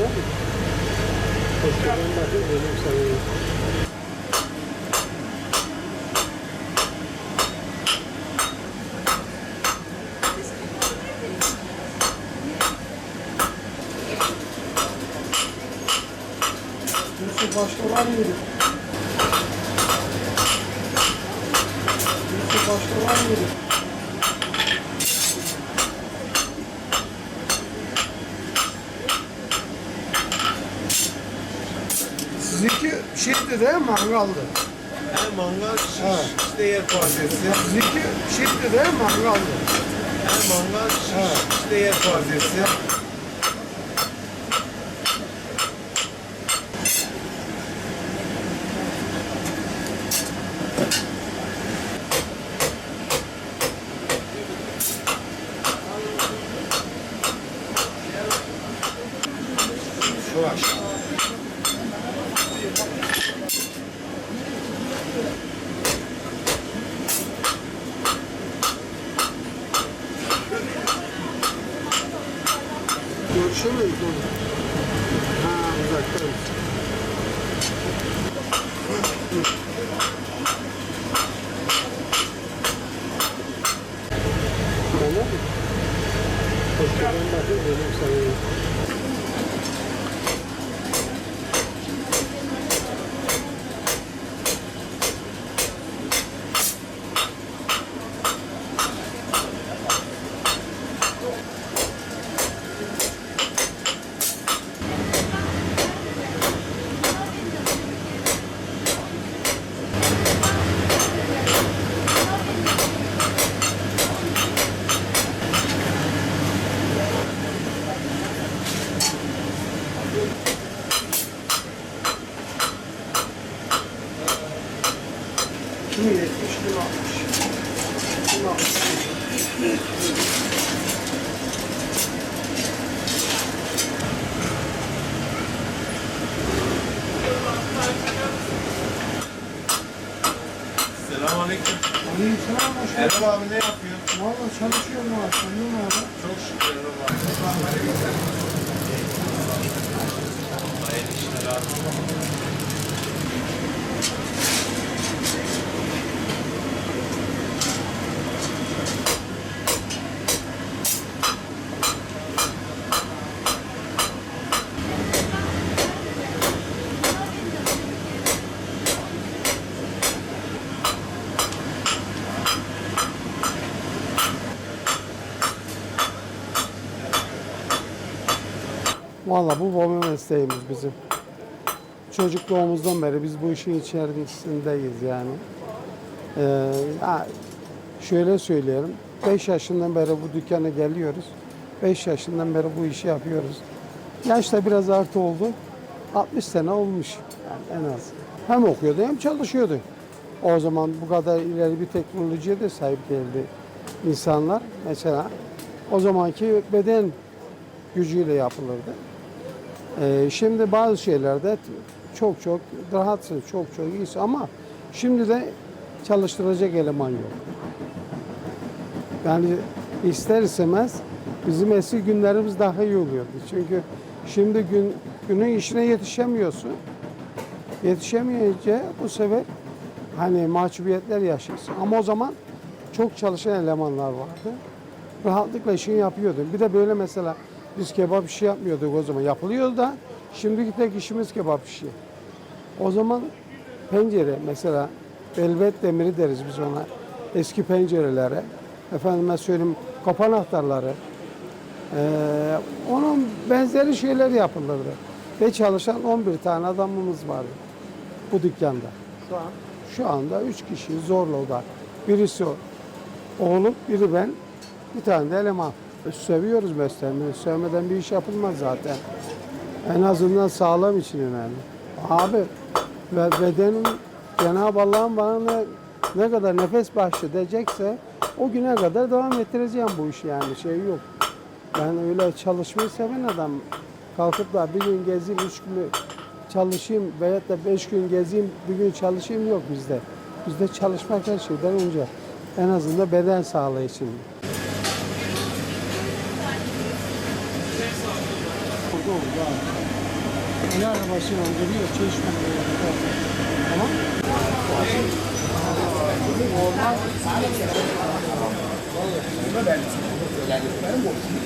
Mı? Hoşçakalın bakın benim sayıyım. Yusuf başka var mıydı? Yusuf başka var mıydı? Şeydi mi? Mangaldı. He mangal şiş, Ha. işte yer fazlası. Sizinki şeydi mi? Mangaldı. He mangal şiş, işte yer fazlası. Altmış. Selamünaleyküm. Aleykümselam. Erol abi ne yapıyor? Valla çalışıyorum maaşlar, ne var? Çok şükür Erol abi. Hayırlı işler abi. Valla bu baba mesleğimiz bizim. Çocukluğumuzdan beri biz bu işin içerisindeyiz yani. Ee, şöyle söyleyelim. 5 yaşından beri bu dükkana geliyoruz. 5 yaşından beri bu işi yapıyoruz. Yaşta biraz artı oldu. 60 sene olmuş yani en az. Hem okuyordu hem çalışıyordu. O zaman bu kadar ileri bir teknolojiye de sahip değildi insanlar. Mesela o zamanki beden gücüyle yapılırdı. Ee, şimdi bazı şeylerde çok çok rahatsın, çok çok iyisin ama şimdi de çalıştıracak eleman yok. Yani ister istemez bizim eski günlerimiz daha iyi oluyordu. Çünkü şimdi gün günün işine yetişemiyorsun. Yetişemeyince bu sefer hani mahcubiyetler yaşıyorsun. Ama o zaman çok çalışan elemanlar vardı. Rahatlıkla işini yapıyordun. Bir de böyle mesela biz kebap işi yapmıyorduk o zaman. Yapılıyor da şimdiki tek işimiz kebap işi. O zaman pencere mesela elbet demiri deriz biz ona. Eski pencerelere. Efendime söyleyeyim kapı anahtarları. Ee, onun benzeri şeyler yapılırdı. Ve çalışan 11 tane adamımız vardı bu dükkanda. Şu an Şu anda üç kişi zorla o da. Birisi. Oğlum, biri ben, bir tane de eleman. E, Seviyoruz mesleğimizi. Sevmeden bir iş yapılmaz zaten. En azından sağlam için önemli. Abi ve bedenim Cenab-ı Allah'ın bana ne, ne kadar nefes bahşedecekse o güne kadar devam ettireceğim bu işi yani şey yok. Ben öyle çalışmayı seven adam. Kalkıp da bir gün gezeyim, üç gün çalışayım veyahut da beş gün gezeyim, bir gün çalışayım yok bizde. Bizde çalışmak her şeyden önce. En azından beden sağlığı için. var. Ne arabası var geliyor çeşme. Tamam. Normal sadece. Vallahi ben öğrendiklerim boş.